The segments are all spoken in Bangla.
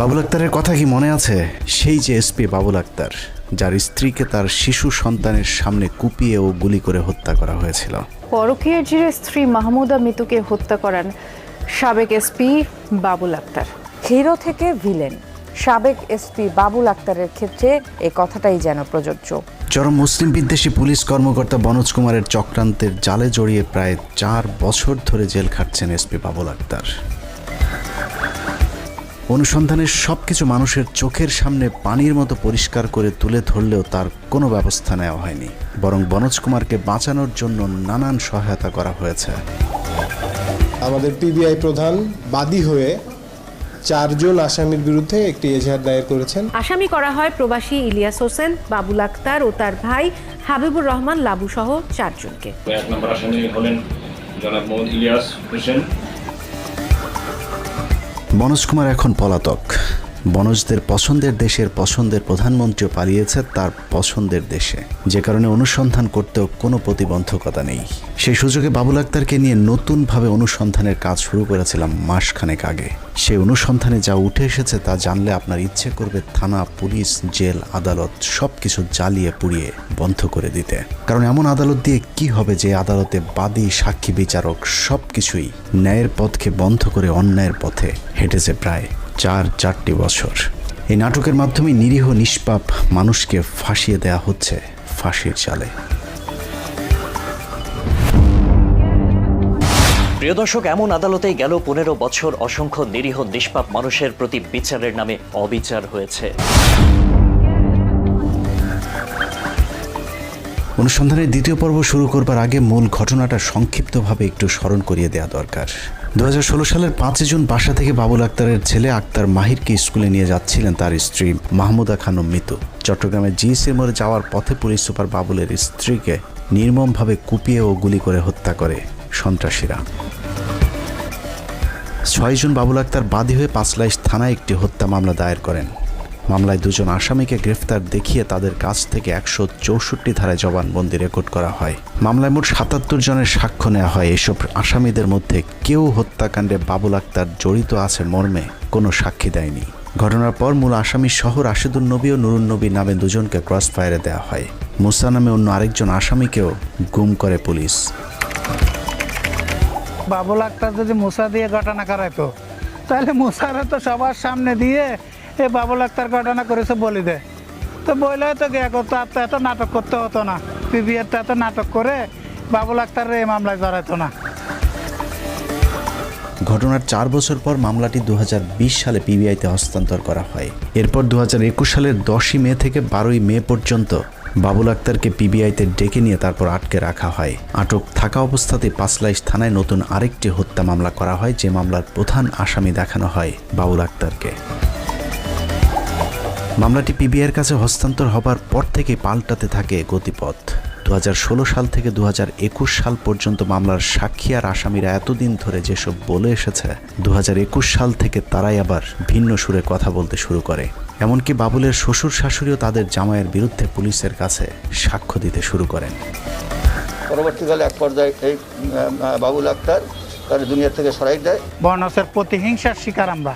বাবুল আক্তারের কথা কি মনে আছে? সেই যে এসপি বাবুল আক্তার যার স্ত্রীকে তার শিশু সন্তানের সামনে কুপিয়ে ও গুলি করে হত্যা করা হয়েছিল। পরকীয়ার জিরে স্ত্রী মাহমুদা মিতুকে হত্যা করান সাবেক এসপি বাবুল আক্তার। হিরো থেকে ভিলেন সাবেক এসপি বাবুল আক্তারের ক্ষেত্রে এই কথাটাই যেন প্রযোজ্য। চরম মুসলিম বিদ্বেষী পুলিশ কর্মকর্তা বনোজ কুমারের চক্রান্তের জালে জড়িয়ে প্রায় চার বছর ধরে জেল খাটছেন এসপি বাবুল আক্তার। অনুসন্ধানের সবকিছু মানুষের চোখের সামনে পানির মতো পরিষ্কার করে তুলে ধরলেও তার কোনো ব্যবস্থা নেওয়া হয়নি। বরং বনোজ কুমারকে বাঁচানোর জন্য নানান সহায়তা করা হয়েছে। আমাদের পিবিআই প্রধান বাদী হয়ে চারজন আসামির বিরুদ্ধে একটি এজাহার দায়ের করেছেন। আসামি করা হয় প্রবাসী ইলিয়াস হোসেন বাবুল আক্তার ও তার ভাই হাবিবুর রহমান লাবু সহ চারজনকে। এক নম্বর আসামি হলেন জনাব মোহাম্মদ ইলিয়াস হোসেন। বনোজ কুমার এখন পলাতক। বনজদের পছন্দের দেশের পছন্দের প্রধানমন্ত্রীও পালিয়েছে তার পছন্দের দেশে। যে কারণে অনুসন্ধান করতেও কোনো প্রতিবন্ধকতা নেই। সেই সুযোগে বাবুল আক্তারকে নিয়ে নতুনভাবে অনুসন্ধানের কাজ শুরু করেছিলাম মাসখানেক আগে। সেই অনুসন্ধানে যা উঠে এসেছে তা জানলে আপনার ইচ্ছে করবে থানা, পুলিশ, জেল, আদালত সব কিছু জ্বালিয়ে পুড়িয়ে বন্ধ করে দিতে। কারণ এমন আদালত দিয়ে কি হবে যে আদালতে বাদী, সাক্ষী বিচারক সব কিছুই ন্যায়ের পথকে বন্ধ করে অন্যায়ের পথে হেঁটেছে প্রায় চার চারটি বছর। এই নাটকের মাধ্যমে নিরীহ নিষ্পাপ মানুষকে ফাঁসিয়ে দেয়া হচ্ছে ফাঁসির চালে। প্রিয় দর্শক এমন আদালতেই গেল পনেরো বছর অসংখ্য নিরীহ নিষ্পাপ মানুষের প্রতি বিচারের নামে অবিচার হয়েছে। অনুসন্ধানের দ্বিতীয় পর্ব শুরু করবার আগে মূল ঘটনাটা সংক্ষিপ্তভাবে একটু স্মরণ করিয়ে দেওয়া দরকার। দু হাজার ষোলো সালের পাঁচই জুন বাসা থেকে বাবুল আক্তারের ছেলে আক্তার মাহিরকে স্কুলে নিয়ে যাচ্ছিলেন তার স্ত্রী মাহমুদা খানম মৃত। চট্টগ্রামে জিএসির মোড়ে যাওয়ার পথে পুলিশ সুপার বাবুলের স্ত্রীকে নির্মমভাবে কুপিয়ে ও গুলি করে হত্যা করে সন্ত্রাসীরা। ছয় জুন বাবুল আক্তার বাদী হয়ে পাঁচলাইশ থানায় একটি হত্যা মামলা দায়ের করেন। মামলায় দুজন আসামিকে গ্রেফতার দেখিয়ে তাদের কাছ থেকে একশো চৌষট্টি ধারায় জবানবন্দি রেকর্ড করা হয়। মামলায় মোট সাতাত্তর জনের সাক্ষ্য নেওয়া হয়। এসব আসামিদের মধ্যে কেউ হত্যাকাণ্ডে বাবুল আক্তার জড়িত আছে মর্মে, কোনো সাক্ষী দেয়নি। ঘটনার পর মূল আসামি সহ রাশেদুল নবী ও নুরুন নবী নামে দুজনকে ক্রস ফায়ারে দেওয়া হয়। মুসা নামে অন্য আরেকজন আসামিকেও গুম করে পুলিশ। বাবুল আক্তার যদি মুসা দিয়ে ঘটনা করাইতো, তাহলে মুসারে তো সবার সামনে দিয়ে এ বাবুল আক্তার ঘটনা করেছে বলি দে। তো বইলে তো গিয়ে করতো আর তো এত নাটক করতে হতো না। পিবিএর তো এত নাটক করে বাবুল আক্তার এই মামলায় জড়াইতো না। ঘটনার চার বছর পর মামলাটি দুহাজার বিশ সালে পিবিআইতে হস্তান্তর করা হয়। এরপর দুহাজার একুশ সালের দশই মে থেকে বারোই মে পর্যন্ত বাবুল আক্তারকে পিবিআইতে ডেকে নিয়ে তারপর আটকে রাখা হয়। আটক থাকা অবস্থাতে পাঁচলাইশ থানায় নতুন আরেকটি হত্যা মামলা করা হয়, যে মামলার প্রধান আসামি দেখানো হয় বাবুল আক্তারকে। মামলাটি পিবিআইয়ের কাছে হস্তান্তর হবার পর থেকে পাল্টাতে থাকে গতিপথ। দু হাজার ষোলো সাল থেকে দু হাজার একুশ সাল পর্যন্ত মামলার সাক্ষী আর আসামিরা এতদিন ধরে যেসব বলে এসেছে দু হাজার একুশ সাল থেকে তারাই আবার ভিন্ন সুরে কথা বলতে শুরু করে। এমনকি বাবুলের শ্বশুর শাশুড়িও তাদের জামাইয়ের বিরুদ্ধে পুলিশের কাছে সাক্ষ্য দিতে শুরু করেন। পরবর্তীকালে এক পর্যায়ে এই বাবুল আক্তার তার দুনিয়া থেকে সরাই দেয়। বর্ণসের প্রতিহিংসার শিকার আমরা।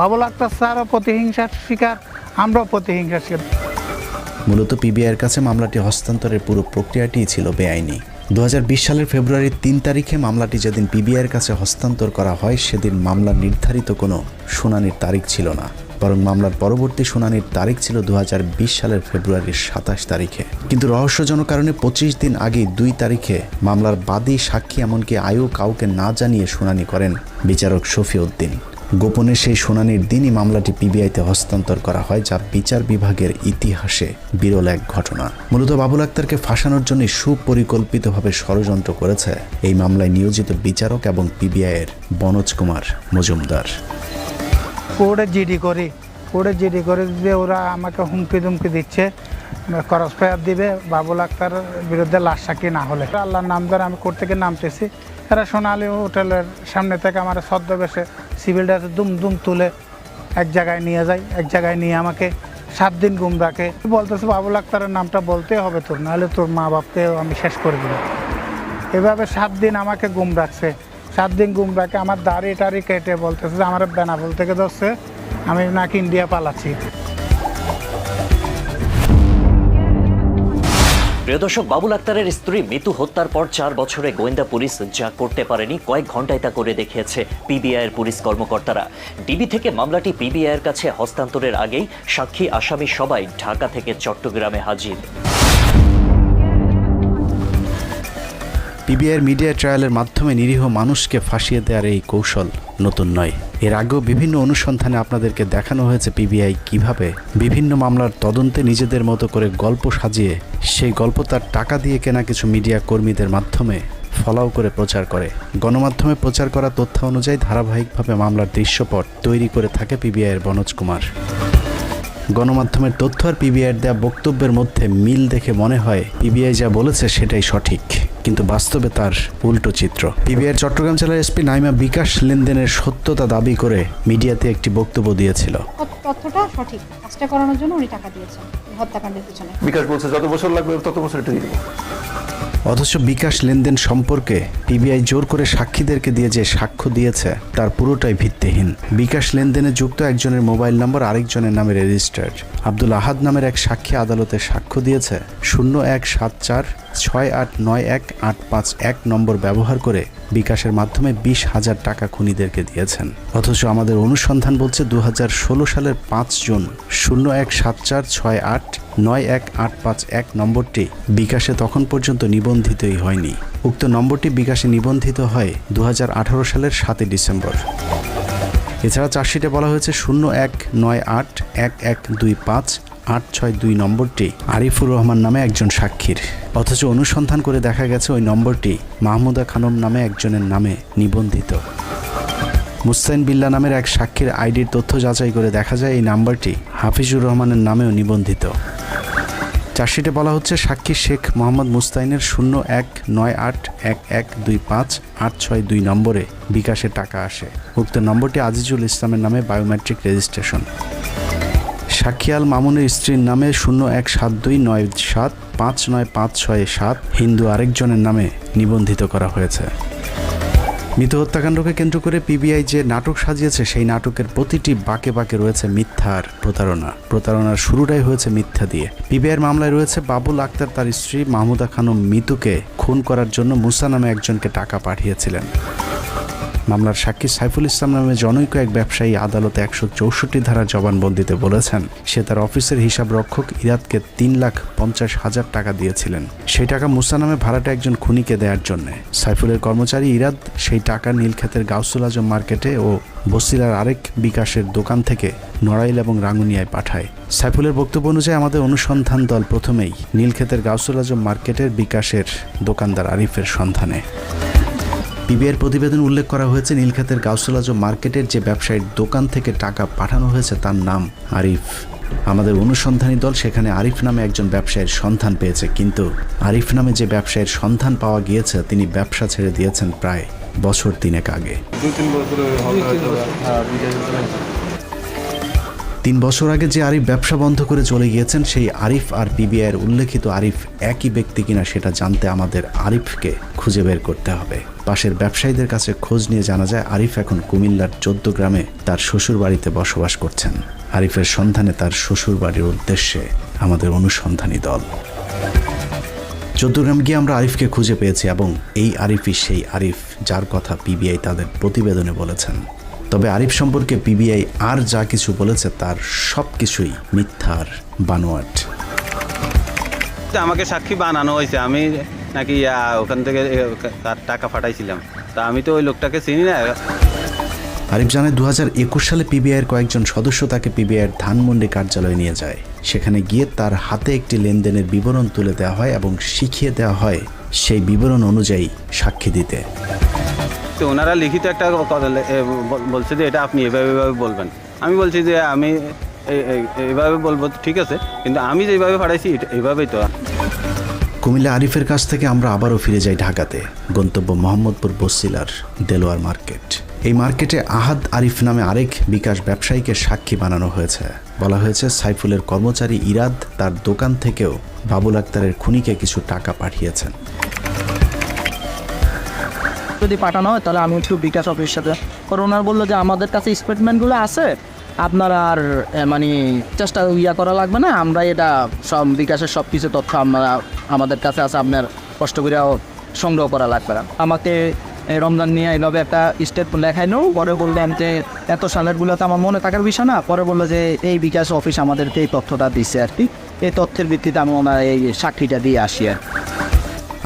বাবুল আক্তার স্যারও প্রতিহিংসার শিকার। আমরাও প্রতিহিংসার শিকার মূলত পিবিআইয়ের কাছে মামলাটি হস্তান্তরের পুরো প্রক্রিয়াটিই ছিল বেআইনি। দু হাজার বিশ সালের ফেব্রুয়ারির তিন তারিখে মামলাটি যেদিন পিবিআইয়ের কাছে হস্তান্তর করা হয়, সেদিন মামলার নির্ধারিত কোনো শুনানির তারিখ ছিল না। বরং মামলার পরবর্তী শুনানির তারিখ ছিল দু হাজার বিশ সালের ফেব্রুয়ারির সাতাশ তারিখে। কিন্তু রহস্যজনক কারণে পঁচিশ দিন আগে দুই তারিখে মামলার বাদী সাক্ষী এমনকি আয়ু কাউকে না জানিয়ে শুনানি করেন বিচারক শফিউদ্দিন। গোপনে সেই শুনানির দিনই মামলাটি পিবিআইতে হস্তান্তর করা হয়, যা বিচার বিভাগের ইতিহাসে বিরল এক ঘটনা। মূলত বাবুল আক্তারকে ফাঁসানোর জন্য সুপরিকল্পিতভাবে ষড়যন্ত্র করেছে এই মামলায় নিয়োজিত বিচারক এবং পিবিআইয়ের বনোজ কুমার মজুমদার। কোর্টে জিডি করি কোর্টে জিডি করে যে ওরা আমাকে হুমকি দুমকি দিচ্ছে ফায়ার দিবে, বাবুল আক্তার বিরুদ্ধে লাশ সাক্ষী না হলে। আল্লাহর নাম ধরে আমি কোর্ট থেকে নামতেছি এরা সোনালী হোটেলের সামনে থেকে আমার ছদ্মবেশে সিভিল ড্রেসে দুম দুম তুলে এক জায়গায় নিয়ে যায়, এক জায়গায় নিয়ে আমাকে সাত দিন গুম রাখে। বলতেছে বাবুল আক্তারের নামটা বলতে হবে তোর, নাহলে তোর মা বাপকেও আমি শেষ করে দেবো। এভাবে সাত দিন আমাকে গুম রাখছে। সাত দিন গুম রাখে, আমার দাড়ি টাড়ি কেটে বলতেছে যে, আমার বেনাফুল থেকে ধরছে, আমি নাকি ইন্ডিয়া পালাচ্ছি। প্রিয় দর্শক, বাবুল আক্তারের স্ত্রী মৃত্যু হত্যার পর চার বছরে গোয়েন্দা পুলিশ যা করতে পারেনি, কয়েক ঘন্টায় তা করে দেখিয়েছে পিবিআইয়ের পুলিশ কর্মকর্তারা। ডিবি থেকে মামলাটি পিবিআইয়ের কাছে হস্তান্তরের আগেই সাক্ষী আসামি সবাই ঢাকা থেকে চট্টগ্রামে হাজির। পিবিআইয়ের মিডিয়া ট্রায়ালের মাধ্যমে নিরীহ মানুষকে ফাঁসিয়ে দেওয়ার এই কৌশল নতুন নয়। এর আগেও বিভিন্ন অনুসন্ধানে আপনাদেরকে দেখানো হয়েছে পিবিআই কীভাবে বিভিন্ন মামলার তদন্তে নিজেদের মতো করে গল্প সাজিয়ে সেই গল্প তার টাকা দিয়ে কেনা কিছু মিডিয়া কর্মীদের মাধ্যমে ফলাও করে প্রচার করে। গণমাধ্যমে প্রচার করা তথ্য অনুযায়ী ধারাবাহিকভাবে মামলার দৃশ্যপট তৈরি করে থাকে পিবিআইয়ের বনোজ কুমার। গণমাধ্যমের তথ্য আর পিবিআইয়ের দেওয়া বক্তব্যের মধ্যে মিল দেখে মনে হয় পিবিআই যা বলেছে সেটাই সঠিক। কিন্তু বাস্তবে তার উল্টো চিত্র। পিবিআইয়ের চট্টগ্রাম জেলার এসপি নাইমা বিকাশ লেনদেনের সত্যতা দাবি করে মিডিয়াতে একটি বক্তব্য দিয়েছিল। তথ্যটা সঠিক। কাজটা করানোর জন্য উনি টাকা দিয়েছেন হত্যাকাণ্ডের পিছনে। বিকাশ বলছে যত বছর লাগবে তত বছর এটা দিয়ে অথচ বিকাশ লেনদেন সম্পর্কে পিবিআই জোর করে সাক্ষীদেরকে দিয়ে যে সাক্ষ্য দিয়েছে তার পুরোটাই ভিত্তিহীন। বিকাশ লেনদেনে যুক্ত একজনের মোবাইল নম্বর আরেকজনের নামে রেজিস্টার্ড। আব্দুল আহাদ নামের এক সাক্ষী আদালতে সাক্ষ্য দিয়েছে শূন্য এক সাত চার ছয় আট নয় এক আট পাঁচ এক নম্বর ব্যবহার করে বিকাশের মাধ্যমে বিশ হাজার টাকা খুনিদেরকে দিয়েছেন। অথচ আমাদের অনুসন্ধান বলছে দু হাজার ষোলো সালের পাঁচ জুন শূন্য এক সাত চার ছয় আট নয় এক আট পাঁচ এক নম্বরটি বিকাশে তখন পর্যন্ত নিবন্ধিতই হয়নি। উক্ত নম্বরটি বিকাশে নিবন্ধিত হয় দু হাজার আঠারো সালের সাতই ডিসেম্বর। এছাড়া চার্জশিটে বলা হয়েছে শূন্য এক নয় আট এক এক দুই পাঁচ আট ছয় দুই নম্বরটি আরিফুর রহমান নামে একজন সাক্ষীর। অথচ অনুসন্ধান করে দেখা গেছে ওই নম্বরটি মাহমুদা খানম নামে একজনের নামে নিবন্ধিত। মুস্তাইন বিল্লা নামের এক সাক্ষীর আইডির তথ্য যাচাই করে দেখা যায় এই নাম্বারটি হাফিজুর রহমানের নামেও নিবন্ধিত। চার্জশিটে বলা হচ্ছে সাক্ষী শেখ মোহাম্মদ মুস্তাইনের শূন্য এক নয় আট এক এক দুই পাঁচ আট ছয় দুই নম্বরে বিকাশে টাকা আসে। উক্ত নম্বরটি আজিজুল ইসলামের নামে বায়োমেট্রিক রেজিস্ট্রেশন। সাক্ষিয়াল মামুনের স্ত্রীর নামে শূন্য এক সাত দুই নয় সাত পাঁচ নয় পাঁচ ছয় সাত হিন্দু আরেকজনের নামে নিবন্ধিত করা হয়েছে। মৃত হত্যাকাণ্ডকে কেন্দ্র করে পিবিআই যে নাটক সাজিয়েছে, সেই নাটকের প্রতিটি বাঁকে বাঁকে রয়েছে মিথ্যার প্রতারণা। প্রতারণার শুরুটাই হয়েছে মিথ্যা দিয়ে। পিবিআইয়ের মামলায় রয়েছে বাবুল আক্তার, তার স্ত্রী মাহমুদা খানম মিতুকে খুন করার জন্য মুসা নামে একজনকে টাকা পাঠিয়েছিলেন। মামলার সাক্ষী সাইফুল ইসলাম নামে জনৈক এক ব্যবসায়ী আদালতে একশো চৌষট্টি ধারা জবানবন্দিতে বলেছেন, সে তার অফিসের হিসাব রক্ষক ইরাদকে তিন লাখ পঞ্চাশ হাজার টাকা দিয়েছিলেন। সেই টাকা মুসা নামে ভাড়াটা একজন খুনিকে দেওয়ার জন্য। সাইফুলের কর্মচারী ইরাদ সেই টাকা নীলক্ষেতের গাউসুল আজম মার্কেটে ও বসিলার আরেক বিকাশের দোকান থেকে নড়াইল এবং রাঙ্গুনিয়ায় পাঠায়। সাইফুলের বক্তব্য অনুযায়ী আমাদের অনুসন্ধান দল প্রথমেই নীলক্ষেতের গাউসুল আজম মার্কেটের বিকাশের দোকানদার আরিফের সন্ধানে। পিবিআইয়ের প্রতিবেদন উল্লেখ করা হয়েছে নীলখাতের গাউসুল আজম মার্কেটের যে ব্যবসায়ীর দোকান থেকে টাকা পাঠানো হয়েছে তার নাম আরিফ। আমাদের অনুসন্ধানী দল সেখানে আরিফ নামে একজন ব্যবসায়ীর সন্ধান পেয়েছে কিন্তু আরিফ নামে যে ব্যবসায়ীর সন্ধান পাওয়া গিয়েছে তিনি ব্যবসা ছেড়ে দিয়েছেন প্রায় বছর তিনেক আগে। তিন বছর আগে যে আরিফ ব্যবসা বন্ধ করে চলে গিয়েছেন, সেই আরিফ আর পিবিআইয়ের উল্লেখিত আরিফ একই ব্যক্তি কিনা সেটা জানতে আমাদের আরিফকে খুঁজে বের করতে হবে। পাশের ব্যবসায়ীদের কাছে খোঁজ নিয়ে জানা যায়, আরিফ এখন কুমিল্লার চোদ্দ গ্রামে তার শ্বশুর বাড়িতে বসবাস করছেন। আরিফের সন্ধানে তার শ্বশুর বাড়ির উদ্দেশ্যে আমাদের অনুসন্ধানী দল। চৌদ্দগ্রাম গিয়ে আমরা আরিফকে খুঁজে পেয়েছি এবং এই আরিফই সেই আরিফ যার কথা পিবিআই তাদের প্রতিবেদনে বলেছেন। তবে আরিফ সম্পর্কে পিবিআই আর যা কিছু বলেছে তার সব কিছুই মিথ্যার বানোয়াট। আমাকে সাক্ষী বানানো হয়েছে। আমি নাকি ওখান থেকে তার টাকা পাঠাইছিলাম। তা আমি তো ওই লোকটাকে চিনি না। আরিফ জানায় দু সালে পিবিআইয়ের কয়েকজন সদস্য তাকে পিবিআইয়ের ধানমন্ডি কার্যালয়ে নিয়ে যায়। সেখানে গিয়ে তার হাতে একটি লেনদেনের বিবরণ তুলে দেওয়া হয় এবং শিখিয়ে দেওয়া হয় সেই বিবরণ অনুযায়ী সাক্ষী দিতে। তো ওনারা লিখিত একটা কথা বলছে যে এটা আপনি এভাবে এভাবে বলবেন। আমি বলছি যে আমি এ- এ- বলব ঠিক আছে, কিন্তু আমি যেভাবে পাঠাইছি এইভাবেই তো। কুমিল্লা আরিফের কাছ থেকে আমরা আবারও ফিরে যাই ঢাকাতে। গন্তব্য মোহাম্মদপুর বসিলার দেলোয়ার মার্কেট। এই মার্কেটে আহাদ আরিফ নামে আরেক বিকাশ ব্যবসায়ীকে সাক্ষী বানানো হয়েছে। বলা হয়েছে, সাইফুলের কর্মচারী ইরাদ তার দোকান থেকেও বাবুল আক্তারের খুনিকে কিছু টাকা পাঠিয়েছেন। যদি পাঠানো হয়, তাহলে আমি একটু বিকাশ অফিসের সাথে। কারণ বলল যে আমাদের কাছে স্টেটমেন্টগুলো আছে, আপনারা আর মানে চেষ্টা ইয়া করা লাগবে না আমরা এটা সব বিকাশের সব কিছু তথ্য আমরা, আমাদের কাছে আছে, আপনার কষ্ট করেও সংগ্রহ করা লাগবে না। আমাকে রমজান নিয়ে এইভাবে একটা স্টেট লেখাই নো পরে বললেন যে, এত সালেরগুলোতে আমার মনে থাকার বিষয় না, পরে বলল যে, এই বিকাশ অফিস আমাদেরকে এই তথ্যটা দিচ্ছে আর কি। এই তথ্যের ভিত্তিতে আমি ওনার এই সাক্ষীটা দিয়ে আসি আর।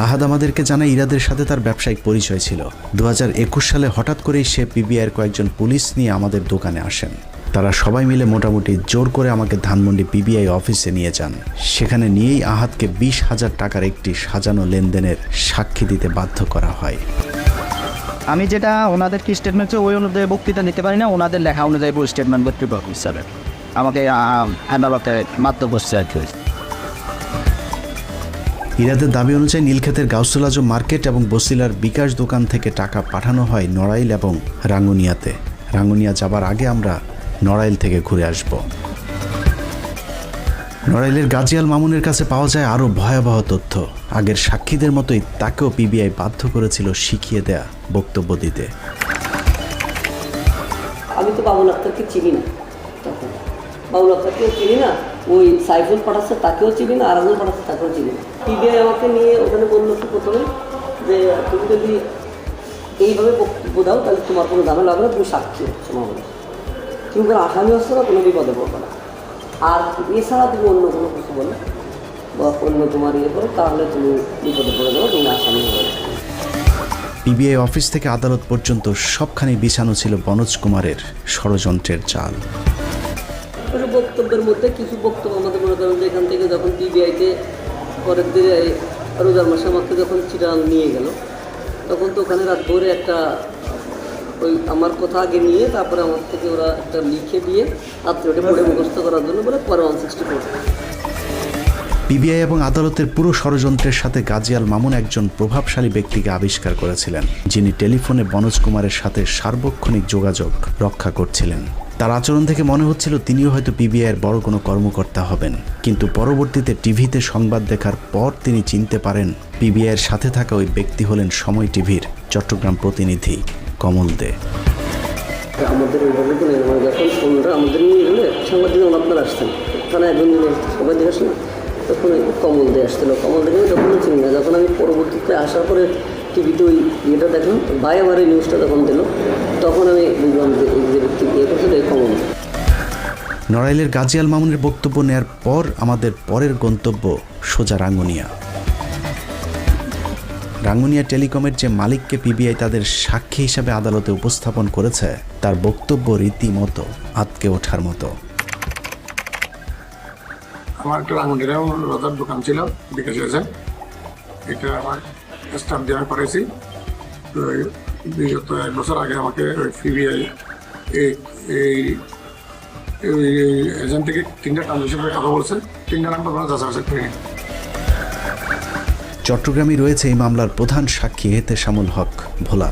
আহাদ আমাদেরকে জানায়, ইরাদের সাথে তার ব্যবসায়িক পরিচয় ছিল। দু হাজার একুশ সালে হঠাৎ করেই সে পিবিআইয়ের কয়েকজন পুলিশ নিয়ে আমাদের দোকানে আসেন। তারা সবাই মিলে মোটামুটি জোর করে আমাকে ধানমন্ডি পিবিআই অফিসে নিয়ে যান। সেখানে নিয়েই আহাদকে বিশ হাজার টাকার একটি সাজানো লেনদেনের সাক্ষী দিতে বাধ্য করা হয়। আমি যেটা ওনাদের কি স্টেটমেন্ট ওই অনুযায়ী বক্তৃতা নিতে পারি না, ওনাদের লেখা অনুযায়ী স্টেটমেন্ট পারব স্যার আমাকে আদালতে মাত্র বসছে আর কি ইরাদের দাবি অনুযায়ী নীলক্ষেতের গাউসুল আজম মার্কেট এবং বসিলার বিকাশ দোকান থেকে টাকা পাঠানো হয় নড়াইল এবং রাঙ্গুনিয়াতে। রাঙ্গুনিয়া যাবার আগে আমরা নড়াইল থেকে ঘুরে আসব। নড়াইলের গাজিয়াল মামুনের কাছে পাওয়া যায় আরও ভয়াবহ তথ্য। আগের সাক্ষীদের মতোই তাকেও পিবিআই বাধ্য করেছিল শিখিয়ে দেয়া বক্তব্য দিতে। আমি তো বাবুল আক্তারকে চিনি না বাবুল আক্তারকেও চিনি না? ওই সাইফুল পাঠাচ্ছে, তাকেও চিনি না আরাজুল পাঠাচ্ছে, তাকেও চিনি না। পিবিআই আমাকে নিয়ে ওখানে বলল কি প্রথমে যে, তুমি যদি এইভাবে বক্তব্য দাও তাহলে তোমার কোনো ঝামেলা হবে না, তুমি সাক্ষী হচ্ছে মামলা তুমি কোনো আসামি হচ্ছে না, কোনো বিপদে পড়বে না। আর এছাড়া তুমি অন্য কোনো কিছু বলো, বা অন্য তোমার ইয়ে করো, তাহলে তুমি বিপদে পড়ে যাবে, তুমি আসামি না। পিবিআই অফিস থেকে আদালত পর্যন্ত সবখানি বিছানো ছিল বনোজ কুমারের ষড়যন্ত্রের বক্তব্যের মধ্যে কিছু বক্তব্য আমাদের মনে করেন যে এখান থেকে যখন পিবিআইতে পরের দিনে রোজার মাসে আমাকে যখন চিরাং নিয়ে গেল, তখন তো ওখানে রাত ভোরে একটা ওই আমার কথা আগে নিয়ে তারপরে আমার থেকে ওরা একটা লিখে দিয়ে রাত্রে ওটা পড়ে মুখস্থ করার জন্য বলে পরে ওয়ান সিক্সটি ফোর পিবিআই এবং আদালতের পুরো ষড়যন্ত্রের সাথে গাজিয়াল মামুন একজন প্রভাবশালী ব্যক্তিকে আবিষ্কার করেছিলেন, যিনি টেলিফোনে বনোজ কুমারের সাথে সার্বক্ষণিক যোগাযোগ রক্ষা করছিলেন। তার আচরণ থেকে মনে হচ্ছিল তিনিও হয়তো পিবিআইয়ের বড় কোনো কর্মকর্তা হবেন। কিন্তু পরবর্তীতে টিভিতে সংবাদ দেখার পর তিনি চিনতে পারেন পিবিআইয়ের সাথে থাকা ওই ব্যক্তি হলেন সময় টিভির চট্টগ্রাম প্রতিনিধি কমল দে। আমাদের যখন আমাদের নিয়ে গেলে আপনারা আসতেন একজন সবাই দিয়ে আসেন তখন কমল দিয়ে আসছিল। কমল দেখে তখনও চিনি না যখন আমি পরবর্তীতে আসার পরে টিভিতে ওই ইয়েটা দেখলাম ভাই আমার এই নিউজটা যখন দিল তখন আমি বুঝলাম যে এই যে ব্যক্তি ইয়ে করছিল এই কমল নড়াইলের গাজিয়াল মামুনের বক্তব্য নেয়ার পর আমাদের পরের গন্তব্য সোজা রাঙ্গুনিয়া। রাঙ্গুনিয়া টেলিকমের যে মালিককে পিবিআই তাদের সাক্ষী হিসাবে আদালতে উপস্থাপন করেছে তার বক্তব্য রীতিমতো আতকে ওঠার মতো। আমার একটা রাঙ্গুনিরাও রোজার দোকান ছিল বিকাশ আছে এটা আমার স্টাফ দিয়ে আমি তো বিগত এক বছর আগে আমাকে সিবিআই এই এজেন্ট থেকে তিনটা ট্রানজেকশন করে কথা বলছে তিনটা নাম্বার কোনো যাচাই করে চট্টগ্রামে রয়েছে এই মামলার প্রধান সাক্ষী হেতে শামুল হক, ভোলা।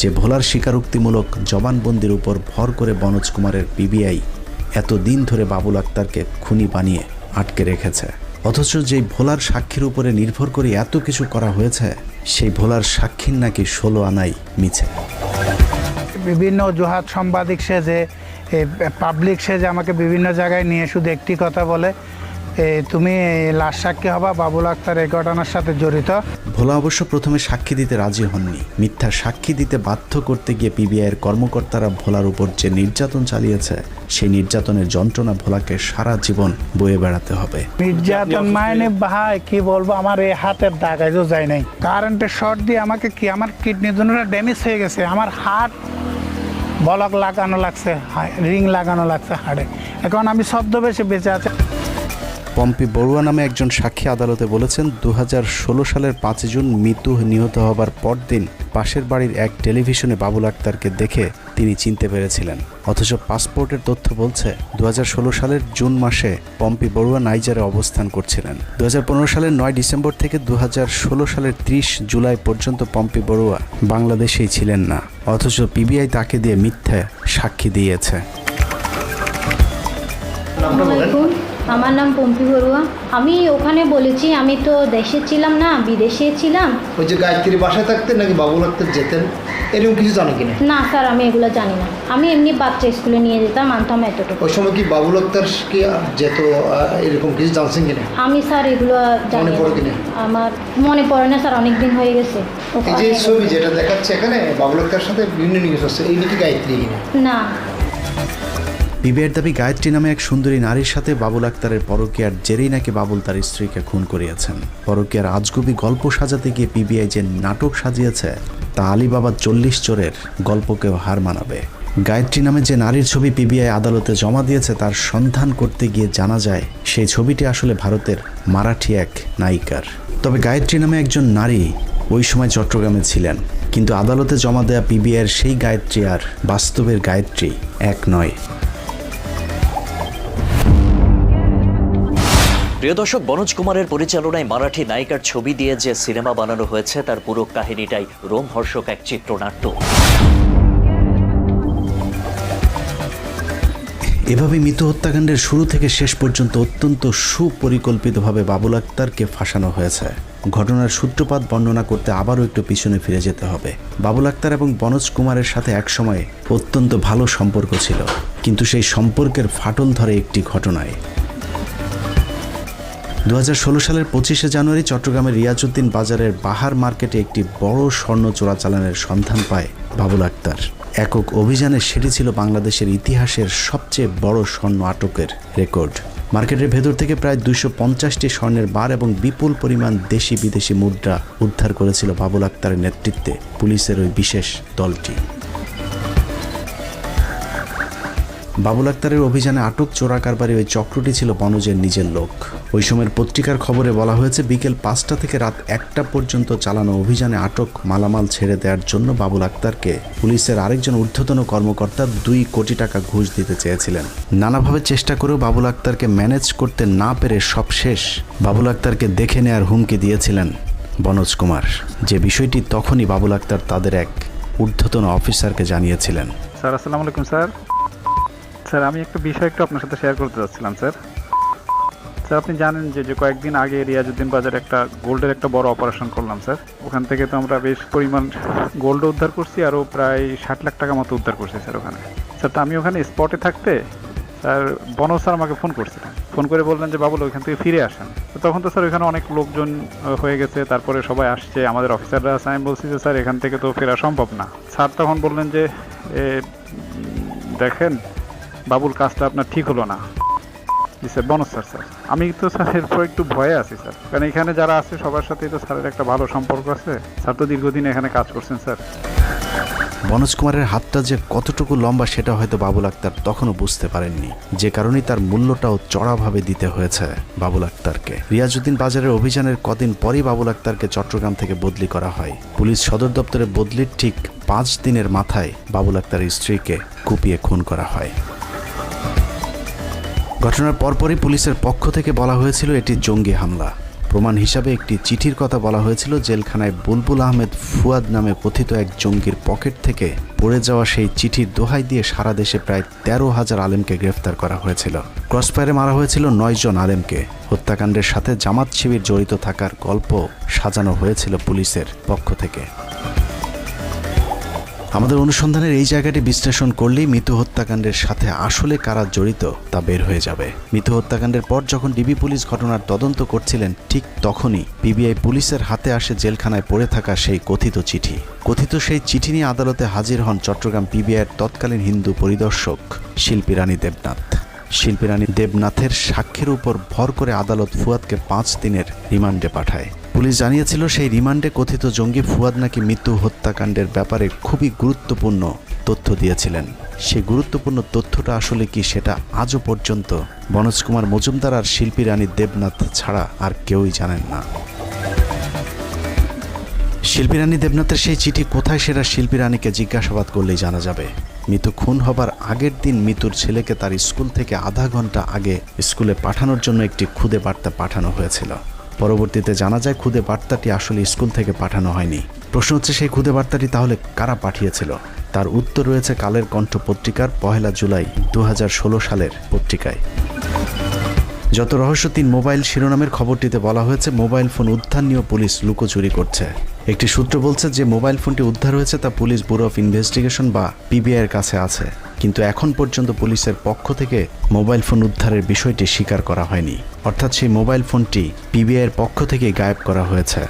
যে ভোলার স্বীকারোক্তিমূলক জবানবন্দির উপর ভর করে বনোজ কুমারের পিবিআই এতদিন ধরে বাবুল আক্তারকে খুনি বানিয়ে আটকে রেখেছে। অথচ যে ভোলার সাক্ষীর উপরে নির্ভর করে এত কিছু করা হয়েছে, সেই ভোলার সাক্ষীর নাকি ষোলো আনাই মিছে। বিভিন্ন জোহাত সাংবাদিক সে যে পাবলিক সে যে আমাকে বিভিন্ন জায়গায় নিয়ে শুধু একটি কথা বলে তুমি লাশ সাক্ষী হবা বাবুল আক্তার এই ঘটনার সাথে জড়িত। ভোলা অবশ্য প্রথমে সাক্ষী দিতে রাজি হননি। মিথ্যা সাক্ষী দিতে বাধ্য করতে গিয়ে পিবিআইয়ের কর্মকর্তারা ভোলার উপর যে নির্যাতন চালিয়েছে সেই নির্যাতনের যন্ত্রণা ভোলাকে সারা জীবন বয়ে বেড়াতে হবে। নির্যাতন মায়নে ভাই কি বলব আমার এই হাতের দাগাইও যায় নাই। কারেন্টের শর্ট দিয়ে আমাকে কি আমার কিডনি জন্য ড্যামেজ হয়ে গেছে আমার হার্ট বলক লাগানো লাগছে রিং লাগানো লাগছে হাড়ে। এখন আমি ছদ্মবেশে বেঁচে আছি। পম্পি বড়ুয়া নামে একজন সাক্ষী আদালতে বলেছেন দু হাজার ষোলো সালের পাঁচই জুন মিতু নিহত হবার পরদিন পাশের বাড়ির এক টেলিভিশনে বাবুল আক্তারকে দেখে তিনি চিনতে পেরেছিলেন। অথচ পাসপোর্টের তথ্য বলছে দু হাজার ষোলো সালের জুন মাসে পম্পি বড়ুয়া নাইজারে অবস্থান করছিলেন। দু হাজার পনেরো সালের নয় ডিসেম্বর থেকে দু হাজার ষোলো সালের ত্রিশ জুলাই পর্যন্ত পম্পি বড়ুয়া বাংলাদেশেই ছিলেন না, অথচ পিবিআই তাকে দিয়ে মিথ্যে সাক্ষী দিয়েছে। আমার নাম পম্পি বড়ুয়া আমি ওখানে বলেছি আমি তো দেশে ছিলাম না বিদেশে ছিলাম। ওই যে গায়ত্রী বাসায় থাকতেন নাকি বাবুল আক্তার যেতেন? এরকম কিছু জানো কিনা? না স্যার আমি এগুলো জানি না। আমি এমনি বাচ্চা স্কুলে নিয়ে যেতাম আনতাম এতটুকু। ওই সময় কি বাবুল আক্তারকে যেত এরকম কিছু জানছেন কিনা? আমি স্যার এগুলো জানি মনে পড়ে না। কিনা? আমার মনে পড়ে না স্যার অনেক দিন হয়ে গেছে। এই যে ছবি যেটা দেখাচ্ছে এখানে বাবুল আক্তার সাথে বিভিন্ন নিউজ হচ্ছে এই নাকি গায়ত্রী কিনা? না। পিবিআইয়ের দাবি, গায়ত্রী নামে এক সুন্দরী নারীর সাথে বাবুল আক্তারের পরকীয়ার জেরেই নাকি বাবুল তার স্ত্রীকে খুন করিয়েছেন। পরকীয়ার আজগুবি গল্প সাজাতে গিয়ে পিবিআই যে নাটক সাজিয়েছে, তা আলিবাবা চল্লিশ চোরের গল্পকেও হার মানাবে। গায়ত্রী নামে যে নারীর ছবি পিবিআই আদালতে জমা দিয়েছে, তার সন্ধান করতে গিয়ে জানা যায়, সেই ছবিটি আসলে ভারতের মারাঠি এক নায়িকার। তবে গায়ত্রী নামে একজন নারী ওই সময় চট্টগ্রামে ছিলেন, কিন্তু আদালতে জমা দেয়া পিবিআইয়ের সেই গায়ত্রী আর বাস্তবের গায়ত্রী এক নয়। প্রিয় দর্শক বনোজ কুমারের পরিচালনায় মারাঠি নায়িকার ছবি দিয়ে যে সিনেমা বানানো হয়েছে, তার পুরো কাহিনীটাই রোমহর্ষক এক চিত্রনাট্য। এভাবে মৃত হত্যাকাণ্ডের শুরু থেকে শেষ পর্যন্ত অত্যন্ত সুপরিকল্পিতভাবে বাবুল আক্তারকে ফাঁসানো হয়েছে। ঘটনার সূত্রপাত বর্ণনা করতে আবারও একটু পিছনে ফিরে যেতে হবে। বাবুল আক্তার এবং বনোজ কুমারের সাথে একসময় অত্যন্ত ভালো সম্পর্ক ছিল। কিন্তু সেই সম্পর্কের ফাটল ধরে একটি ঘটনায়। দু হাজার ষোলো সালের পঁচিশে জানুয়ারি চট্টগ্রামের রিয়াজউদ্দিন বাজারের বাহার মার্কেটে একটি বড় স্বর্ণ চোরাচালানের সন্ধান পায় বাবুল আক্তার। একক অভিযানে সেটি ছিল বাংলাদেশের ইতিহাসের সবচেয়ে বড় স্বর্ণ আটকের রেকর্ড। মার্কেটের ভেতর থেকে প্রায় দুইশো পঞ্চাশটি স্বর্ণের বার এবং বিপুল পরিমাণ দেশি বিদেশি মুদ্রা উদ্ধার করেছিল বাবুল আক্তারের নেতৃত্বে পুলিশের ওই বিশেষ দলটি। বাবুল আক্তারের অভিযানে আটক চোরা কারবারি ওই চক্রটি ছিল বনজের নিজের লোক। ওই সময়ের পত্রিকার খবরে বলা হয়েছে, বিকেল পাঁচটা থেকে রাত একটা পর্যন্ত চালানো অভিযানে আটক মালামাল ছেড়ে দেওয়ার জন্য বাবুল আক্তারকে পুলিশের আরেকজন ঊর্ধ্বতন কর্মকর্তা দুই কোটি টাকা ঘুষ দিতে চেয়েছিলেন। নানাভাবে চেষ্টা করেও বাবুল আক্তারকে ম্যানেজ করতে না পেরে সব শেষ বাবুল আক্তারকে দেখে নেয়ার হুমকি দিয়েছিলেন বনোজ কুমার। যে বিষয়টি তখনই বাবুল আক্তার তাদের এক ঊর্ধ্বতন অফিসারকে জানিয়েছিলেন। স্যার, আসসালামু আলাইকুম, স্যার। স্যার, আমি একটা বিষয় একটু আপনার সাথে শেয়ার করতে চাচ্ছিলাম, স্যার। স্যার, আপনি জানেন যে যে কয়েকদিন আগে রিয়াজুদ্দিন বাজারে একটা গোল্ডের একটা বড় অপারেশন করলাম, স্যার। ওখান থেকে তো আমরা বেশ পরিমাণ গোল্ড উদ্ধার করছি, আরও প্রায় ষাট লাখ টাকা মতো উদ্ধার করছি, স্যার, ওখানে। স্যার, তো আমি ওখানে স্পটে থাকতে, স্যার, বন স্যার আমাকে ফোন করছিলেন। ফোন করে বললেন যে, বাবুল, ওইখান থেকে ফিরে আসেন। তো তখন তো, স্যার, ওইখানে অনেক লোকজন হয়ে গেছে। তারপরে সবাই আসছে। আমাদের অফিসাররা আছে আমি বলছি যে, স্যার, এখান থেকে তো ফেরা সম্ভব না। স্যার তখন বললেন যে দেখেন বাবুল, কাজটা আপনার ঠিক হলো না। জি স্যার বনস স্যার স্যার। আমি তো স্যার এরপর একটু ভয়ে আছি, স্যার। কারণ এখানে যারা আছে, সবার সাথেই তো স্যারের একটা ভালো সম্পর্ক আছে। স্যার তো দীর্ঘদিন এখানে কাজ করছেন, স্যার। বনোজ কুমারের হাতটা যে কতটুকু লম্বা, সেটা হয়তো বাবুল আক্তার তখনও বুঝতে পারেননি। যে কারণেই তার মূল্যটাও চড়াভাবে দিতে হয়েছে বাবুল আক্তারকে। রিয়াজউদ্দিন বাজারের অভিযানের কদিন পরই বাবুল আক্তারকে চট্টগ্রাম থেকে বদলি করা হয়। পুলিশ সদর দপ্তরে বদলির ঠিক পাঁচ দিনের মাথায় বাবুল আক্তারের স্ত্রীকে কুপিয়ে খুন করা হয়। ঘটনার পরপরই পুলিশের পক্ষ থেকে বলা হয়েছিল এটি জঙ্গি হামলা। প্রমাণ হিসাবে একটি চিঠির কথা বলা হয়েছিল, জেলখানায় বুলবুল আহমেদ ফুয়াদ নামে কথিত এক জঙ্গির পকেট থেকে পড়ে যাওয়া সেই চিঠির দোহাই দিয়ে সারা দেশে প্রায় তেরো হাজার আলেমকে গ্রেফতার করা হয়েছিল। ক্রসফায়ারে মারা হয়েছিল নয় জন আলেমকে। হত্যাকাণ্ডের সাথে জামাত শিবির জড়িত থাকার গল্প সাজানো হয়েছিল পুলিশের পক্ষ থেকে। আমাদের অনুসন্ধানের এই জায়গাটি বিশ্লেষণ করলেই মৃত্যু হত্যাকাণ্ডের সাথে আসলে কারা জড়িত তা বের হয়ে যাবে। মৃত্যু হত্যাকাণ্ডের পর যখন ডিবি পুলিশ ঘটনার তদন্ত করছিলেন, ঠিক তখনই পিবিআই পুলিশের হাতে আসে জেলখানায় পড়ে থাকা সেই কথিত চিঠি। কথিত সেই চিঠি নিয়ে আদালতে হাজির হন চট্টগ্রাম পিবিআইয়ের তৎকালীন হিন্দু পরিদর্শক শিল্পী রানী দেবনাথ। শিল্পী রানী দেবনাথের সাক্ষ্যের উপর ভর করে আদালত ফুয়াদকে পাঁচ দিনের রিমান্ডে পাঠায়। পুলিশ জানিয়েছিল সেই রিমান্ডে কথিত জঙ্গি ফুয়াদ নাকি মৃত্যু হত্যাকাণ্ডের ব্যাপারে খুবই গুরুত্বপূর্ণ তথ্য দিয়েছিলেন। সেই গুরুত্বপূর্ণ তথ্যটা আসলে কি সেটা আজও পর্যন্ত বনোজ কুমার মজুমদার আর শিল্পী রানী দেবনাথ ছাড়া আর কেউই জানেন না। শিল্পী রানী দেবনাথের সেই চিঠি কোথায় সেটা শিল্পী রানীকে জিজ্ঞাসাবাদ করলেই জানা যাবে। মিতু খুন হবার আগের দিন মিতুর ছেলেকে তার স্কুল থেকে আধা ঘণ্টা আগে স্কুলে পাঠানোর জন্য একটি খুদে বার্তা পাঠানো হয়েছিল। পরবর্তীতে জানা যায় খুদে বার্তাটি আসলে স্কুল থেকে পাঠানো হয়নি। প্রশ্ন হচ্ছে, সেই খুদে বার্তাটি তাহলে কারা পাঠিয়েছিল? তার উত্তর রয়েছে কালের কণ্ঠ পত্রিকার পহেলা জুলাই দু হাজার ষোলো সালের পত্রিকায়। যত রহস্য, তিন মোবাইল শিরোনামের খবরটিতে বলা হয়েছে, মোবাইল ফোন উদ্ধার নিয়েও পুলিশ লুকোচুরি করছে। একটি সূত্র বলছে যে, মোবাইল ফোনটি উদ্ধার হয়েছে তা পুলিশ ব্যুরো অফ ইনভেস্টিগেশন বা পিবিআই এর কাছে আছে। কিন্তু এখন পর্যন্ত পুলিশের পক্ষ থেকে মোবাইল ফোন উদ্ধারের বিষয়টি স্বীকার করা হয়নি। অর্থাৎ সেই মোবাইল ফোনটি পিবিআইয়ের পক্ষ থেকে গায়েব করা হয়েছে।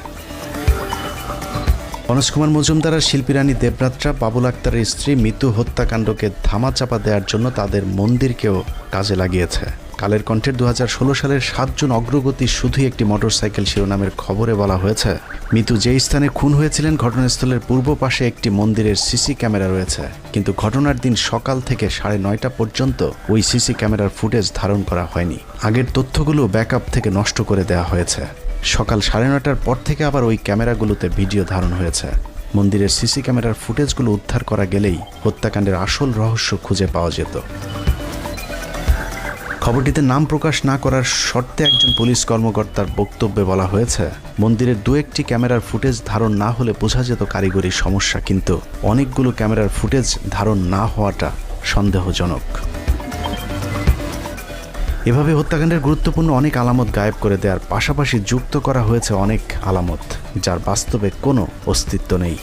মনোজ কুমার মজুমদার আর শিল্পী রানী দেবরাত্রা বাবুল আক্তারের স্ত্রী মৃত্যু হত্যাকাণ্ডকে ধামাচাপা দেওয়ার জন্য তাদের মন্দিরকেও কাজে লাগিয়েছে। কালের কণ্ঠের দু হাজার ষোলো সালের সাতজন অগ্রগতি শুধুই একটি মোটরসাইকেল শিরোনামের খবরে বলা হয়েছে। মিতু যে স্থানে খুন হয়েছিলেন, ঘটনাস্থলের পূর্ব পাশে একটি মন্দিরের সিসি ক্যামেরা রয়েছে। কিন্তু ঘটনার দিন সকাল থেকে সাড়ে নয়টা পর্যন্ত ওই সিসি ক্যামেরার ফুটেজ ধারণ করা হয়নি। আগের তথ্যগুলো ব্যাকআপ থেকে নষ্ট করে দেওয়া হয়েছে। সকাল সাড়ে নটার পর থেকে আবার ওই ক্যামেরাগুলোতে ভিডিও ধারণ হয়েছে। মন্দিরের সিসি ক্যামেরার ফুটেজগুলো উদ্ধার করা গেলেই হত্যাকাণ্ডের আসল রহস্য খুঁজে পাওয়া যেত। খবরটিতে নাম প্রকাশ না করার শর্তে একজন পুলিশ কর্মকর্তার বক্তব্যে বলা হয়েছে, মন্দিরের দু একটি ক্যামেরার ফুটেজ ধারণ না হলে বোঝা যেত কারিগরি সমস্যা, কিন্তু অনেকগুলো ক্যামেরার ফুটেজ ধারণ না হওয়াটা সন্দেহজনক। এভাবে হত্যাকাণ্ডের গুরুত্বপূর্ণ অনেক আলামত গায়েব করে দেওয়ার পাশাপাশি যুক্ত করা হয়েছে অনেক আলামত, যার বাস্তবে কোনো অস্তিত্ব নেই।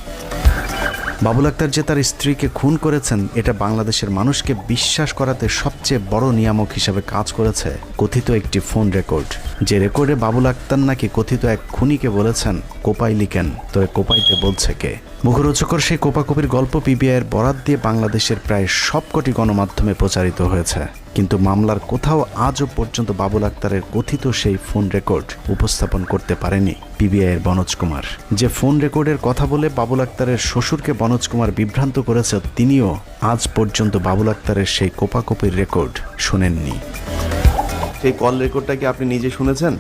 বাবুল আক্তার যে তার স্ত্রীকে খুন করেছেন, এটা বাংলাদেশের মানুষকে বিশ্বাস করাতে সবচেয়ে বড় নিয়ামক হিসেবে কাজ করেছে কথিত একটি ফোন রেকর্ড। যে রেকর্ডে বাবুল আক্তার নাকি কথিত এক খুনিকে বলেছেন, কোপাই লিখেন। তবে কোপাইতে বলছে কে? মুখরোচকর সেই কোপাকপির গল্প পিবিআইয়ের বরাত দিয়ে বাংলাদেশের প্রায় সবকটি গণমাধ্যমে প্রচারিত হয়েছে। কিন্তু মামলার কোথাও আজও পর্যন্ত বাবুল আক্তারের কথিত সেই ফোন রেকর্ড উপস্থাপন করতে পারেনি পিবিআইয়ের বনজ কুমার। যে ফোন রেকর্ডের কথা বলে বাবুল আক্তারের শ্বশুরকে বনজ কুমার বিভ্রান্ত করেছে তিনিও আজ পর্যন্ত বাবুল আক্তারের সেই কোপাকপির রেকর্ড শোনেননি। সেই কল রেকর্ডটা কি আপনি নিজে শুনেছেন?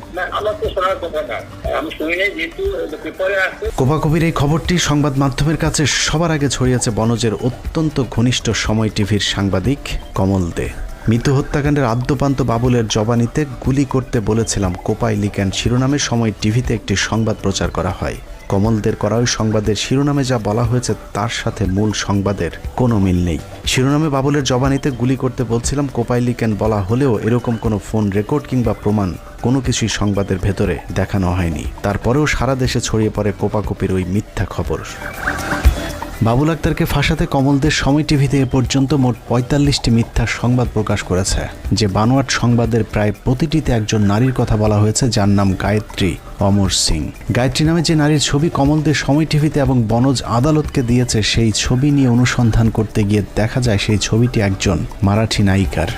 কোপাকপির এই খবরটি সংবাদ মাধ্যমের কাছে সবার আগে ছড়িয়েছে বনজের অত্যন্ত ঘনিষ্ঠ সময় টিভির সাংবাদিক কমল দে। মৃত্যু হত্যাকাণ্ডের আদ্যপান্ত বাবুলের জবানিতে গুলি করতে বলেছিলাম কোপাই লিক্যান শিরোনামে সময় টিভিতে একটি সংবাদ প্রচার করা হয়। কমলদের করা ওই সংবাদের শিরোনামে যা বলা হয়েছে তার সাথে মূল সংবাদের কোনো মিল নেই। শিরোনামে বাবুলের জবানিতে গুলি করতে বলছিলাম কোপাই লিক্যান বলা হলেও এরকম কোনো ফোন রেকর্ড কিংবা প্রমাণ কোনো কিছুই সংবাদের ভেতরে দেখানো হয়নি। তারপরেও সারা দেশে ছড়িয়ে পড়ে কোপাকোপির ওই মিথ্যা খবর। বাবুল আক্তারকে ফাঁসাতে কমলদের সময় টিভিতে এ পর্যন্ত মোট পঁয়তাল্লিশটি মিথ্যা সংবাদ প্রকাশ করেছে, যে বানোয়াট সংবাদের প্রায় প্রতিটিতে একজন নারীর কথা বলা হয়েছে যার নাম গায়ত্রী অমর সিং। গায়ত্রী নামে যে নারীর ছবি কমলদের সময় টিভিতে এবং বনজ আদালতকে দিয়েছে, সেই ছবি নিয়ে অনুসন্ধান করতে গিয়ে দেখা যায় সেই ছবিটি একজন মারাঠি নায়িকার।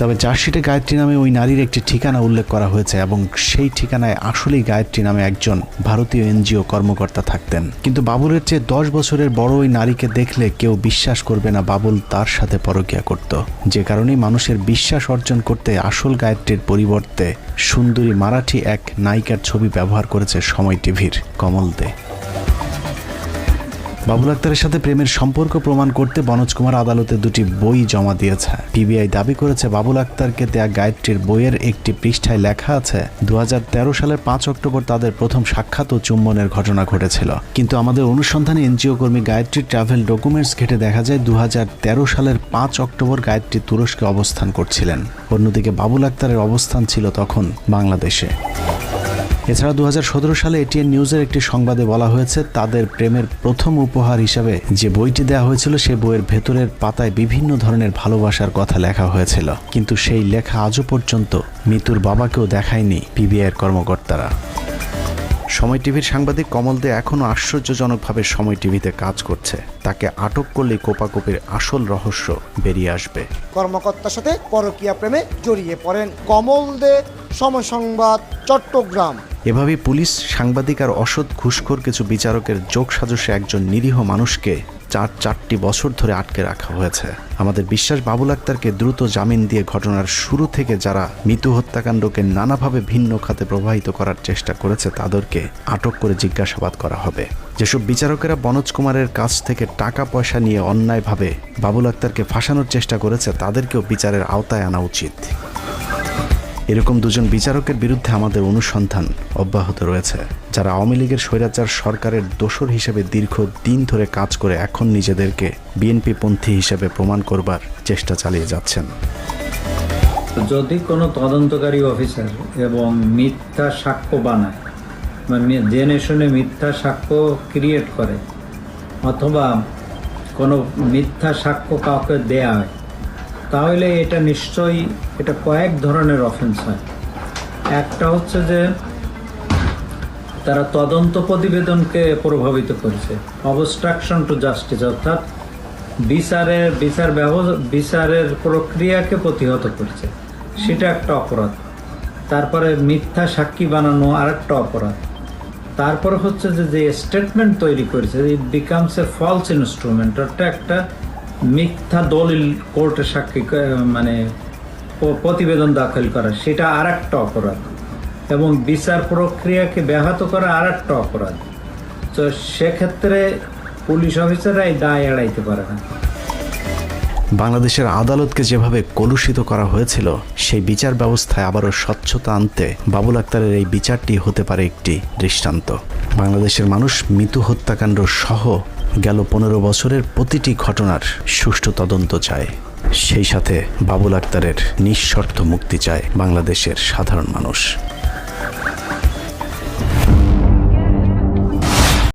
তবে চার্জশিটে গায়ত্রী নামে ওই নারীর একটি ঠিকানা উল্লেখ করা হয়েছে এবং সেই ঠিকানায় আসলেই গায়ত্রী নামে একজন ভারতীয় এনজিও কর্মকর্তা থাকতেন। কিন্তু বাবুলের চেয়ে দশ বছরের বড় ওই নারীকে দেখলে কেউ বিশ্বাস করবে না বাবুল তার সাথে পরকিয়া করত। যে কারণেই মানুষের বিশ্বাস অর্জন করতে আসল গায়ত্রীর পরিবর্তে সুন্দরী মারাঠি এক নায়িকার ছবি ব্যবহার করেছে সময় টিভির কমল দে বাবুল আক্তারের সাথে প্রেমের সম্পর্ক প্রমাণ করতে বনজ কুমার আদালতে দুটি বই জমা দিয়েছে। পিবিআই দাবি করেছে, বাবুল আক্তারকে দেয়া গায়ত্রীর বইয়ের একটি পৃষ্ঠায় লেখা আছে দু হাজার তেরো সালের পাঁচ অক্টোবর তাদের প্রথম সাক্ষাৎ ও চুম্বনের ঘটনা ঘটেছিল। কিন্তু আমাদের অনুসন্ধানে এনজিও কর্মী গায়ত্রীর ট্রাভেল ডকুমেন্টস ঘেটে দেখা যায় দু হাজার তেরো সালের পাঁচ অক্টোবর গায়ত্রী তুরস্কে অবস্থান করছিলেন। অন্যদিকে বাবুল আক্তারের অবস্থান ছিল তখন বাংলাদেশে। এছাড়া দু হাজার সতেরো সালে এটিএন নিউজের একটি সংবাদে বলা হয়েছে, তাদের প্রেমের প্রথম উপহার হিসাবে যে বইটি দেওয়া হয়েছিল, সে বইয়ের ভেতরের পাতায় বিভিন্ন ধরনের ভালোবাসার কথা লেখা হয়েছিল। কিন্তু সেই লেখা আজও পর্যন্ত মিতুর বাবাকেও দেখায়নি পিবিআইয়ের কর্মকর্তারা। সময় টিভির সাংবাদিক কমল দে এখনও আশ্চর্যজনকভাবে সময় টিভিতে কাজ করছে। তাকে আটক করলে কোপাকোপির আসল রহস্য বেরিয়ে আসবে। কর্মকর্তার সাথে পরকীয়া প্রেমে জড়িয়ে পড়েন কমল দে সময় সংবাদ চট্টগ্রাম। এভাবে পুলিশ সাংবাদিক আর অসৎ ঘুষখোর কিছু বিচারকের যোগ সাজসে একজন নিরীহ মানুষকে চার চারটি বছর ধরে আটকে রাখা হয়েছে। আমাদের বিশ্বাস বাবুল আক্তারকে দ্রুত জামিন দিয়ে ঘটনার শুরু থেকে যারা মৃত্যু হত্যাকাণ্ডকে নানাভাবে ভিন্ন খাতে প্রবাহিত করার চেষ্টা করেছে, তাদেরকে আটক করে জিজ্ঞাসাবাদ করা হবে। যেসব বিচারকেরা বনজ কুমারের কাছ থেকে টাকা পয়সা নিয়ে অন্যায়ভাবে বাবুল আক্তারকে ফাঁসানোর চেষ্টা করেছে, তাদেরকেও বিচারের আওতায় আনা উচিত। এরকম দুজন বিচারকের বিরুদ্ধে আমাদের অনুসন্ধান অব্যাহত রয়েছে, যারা আওয়ামী লীগের স্বৈরাচার সরকারের দোষর হিসেবে দীর্ঘ দিন ধরে কাজ করে এখন নিজেদেরকে বিএনপি পন্থী হিসেবে প্রমাণ করবার চেষ্টা চালিয়ে যাচ্ছেন। যদি কোনো তদন্তকারী অফিসার এবং মিথ্যা সাক্ষ্য বানায় মানে জেনে শুনে মিথ্যা সাক্ষ্য ক্রিয়েট করে, অথবা কোনো মিথ্যা সাক্ষ্য কাউকে দেয়া হয় তাহলে এটা নিশ্চয়ই, এটা কয়েক ধরনের অফেন্স হয়। একটা হচ্ছে যে, তারা তদন্ত প্রতিবেদনকে প্রভাবিত করেছে। অবস্ট্রাকশন টু জাস্টিস অর্থাৎ বিচারের, বিচার বিচারের প্রক্রিয়াকে প্রতিহত করছে। সেটা একটা অপরাধ। তারপরে মিথ্যা সাক্ষী বানানো আরেকটা অপরাধ। তারপর হচ্ছে যে যে স্টেটমেন্ট তৈরি করেছে it becomes a false instrument একটা মিথ্যা দলিল কোর্টে সাক্ষী মানে প্রতিবেদন দাখিল করা, সেটা আর একটা অপরাধ। এবং বিচার প্রক্রিয়াকে ব্যাহত করা আর একটা অপরাধ। তো সেক্ষেত্রে পুলিশ অফিসাররা এই দায় এড়াইতে পারে না। বাংলাদেশের আদালতকে যেভাবে কলুষিত করা হয়েছিল, সেই বিচার ব্যবস্থায় আবারও স্বচ্ছতা আনতে বাবুল আক্তারের এই বিচারটি হতে পারে একটি দৃষ্টান্ত। বাংলাদেশের মানুষ মিতু হত্যাকাণ্ড সহ গেল পনেরো বছরের প্রতিটি ঘটনার সুষ্ঠু তদন্ত চায়। সেই সাথে বাবুল আক্তারের নিঃশর্ত মুক্তি চায় বাংলাদেশের সাধারণ মানুষ।